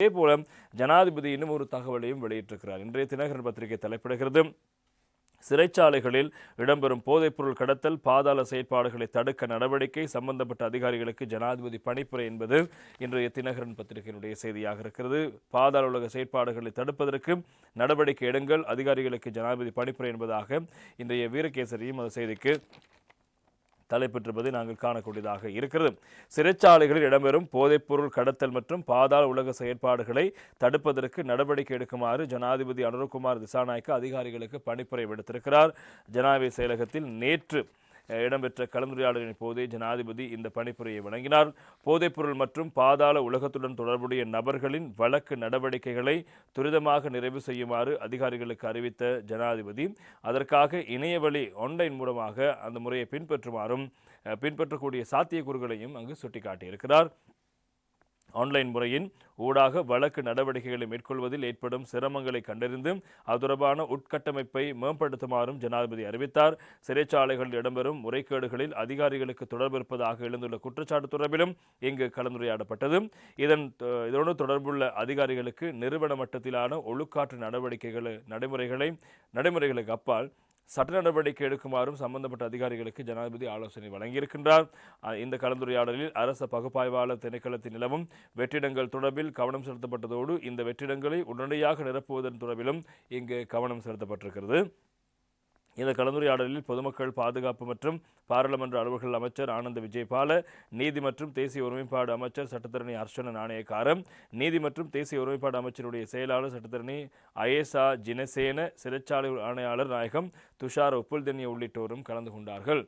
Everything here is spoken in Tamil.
இதே போல ஜனாதிபதி இன்னும் ஒரு தகவலையும் வெளியிட்டிருக்கிறார். இன்றைய தினகரன் பத்திரிகை தலைப்பிடுகிறது. சிறைச்சாலைகளில் இடம்பெறும் போதைப்பொருள் கடத்தல் பாதாள செயற்பாடுகளை தடுக்க நடவடிக்கை சம்பந்தப்பட்ட அதிகாரிகளுக்கு ஜனாதிபதி பணிப்புரை என்பது இன்றைய தினகரன் பத்திரிகையினுடைய செய்தியாக இருக்கிறது. பாதாள உலக செயற்பாடுகளை தடுப்பதற்கு நடவடிக்கை எடுங்கள். அதிகாரிகளுக்கு ஜனாதிபதி பணிப்புரை என்பதாக இன்றைய வீரகேசரியும் அந்த செய்திக்கு தலைப்பெற்றிருப்பதை நாங்கள் காணக்கூடியதாக இருக்கிறது. சிறைச்சாலைகளில் இடம்பெறும் போதைப்பொருள் கடத்தல் மற்றும் பாதாள உலக செயற்பாடுகளை தடுப்பதற்கு நடவடிக்கை எடுக்குமாறு ஜனாதிபதி அனுரகுமார் திசாநாயக்க அதிகாரிகளுக்கு பணிப்புரை விடுத்திருக்கிறார். ஜனாதிபதி செயலகத்தில் நேற்று இடம்பெற்ற கலந்துரையாடலின் போதே ஜனாதிபதி இந்த பணிப்புரையை வழங்கினார். போதைப்பொருள் மற்றும் பாதாள உலகத்துடன் தொடர்புடைய நபர்களின் வழக்கு நடவடிக்கைகளை துரிதமாக நிறைவு செய்யுமாறு அதிகாரிகளுக்கு அறிவித்த ஜனாதிபதி அதற்காக இணையவழி ஆன்லைன் மூலமாக அந்த முறையை பின்பற்றுமாறும் பின்பற்றக்கூடிய சாத்தியக்கூறுகளையும் அங்கு சுட்டிக்காட்டியிருக்கிறார். ஆன்லைன் முறையின் ஊடாக வழக்கு நடவடிக்கைகளை மேற்கொள்வதில் ஏற்படும் சிரமங்களை கண்டறிந்து அது தொடர்பான உட்கட்டமைப்பை மேம்படுத்துமாறும் ஜனாதிபதி அறிவித்தார். சிறைச்சாலைகளில் இடம்பெறும் முறைகேடுகளில் அதிகாரிகளுக்கு தொடர்பு இருப்பதாக எழுந்துள்ள குற்றச்சாட்டு தொடர்பிலும் இங்கு கலந்துரையாடப்பட்டது. இதன் இதோடு இதனோடு தொடர்புள்ள அதிகாரிகளுக்கு நிறுவன மட்டத்திலான ஒழுக்காற்று நடவடிக்கைகளை நடைமுறைகளை நடைமுறைகளுக்கு அப்பால் சட்ட நடவடிக்கை எடுக்குமாறும் சம்பந்தப்பட்ட அதிகாரிகளுக்கு ஜனாதிபதி ஆலோசனை வழங்கியிருக்கின்றார். இந்த கலந்துரையாடலில் அரச பகுப்பாய்வாளர் திணைக்களத்தின் நிலவும் வெற்றிடங்கள் தொடர்பில் கவனம் செலுத்தப்பட்டதோடு இந்த வெற்றிடங்களை உடனடியாக நிரப்புவதன் தொடர்பிலும் இங்கு கவனம் செலுத்தப்பட்டிருக்கிறது. இந்த கலந்துரையாடலில் பொதுமக்கள் பாதுகாப்பு மற்றும் பாராளுமன்ற அலுவல்கள் அமைச்சர் ஆனந்த விஜயபால நீதி மற்றும் தேசிய ஒருமைப்பாடு அமைச்சர் சட்டத்தரணி அர்ச்சன நாணயக்காரம் நீதி மற்றும் தேசிய ஒருமைப்பாடு அமைச்சருடைய செயலாளர் சட்டத்தரணி அயேசா ஜினசேன சிறைச்சாலை ஆணையாளர் நாயகம் துஷார் உப்புல்தென்ய உள்ளிட்டோரும் கலந்து கொண்டார்கள்.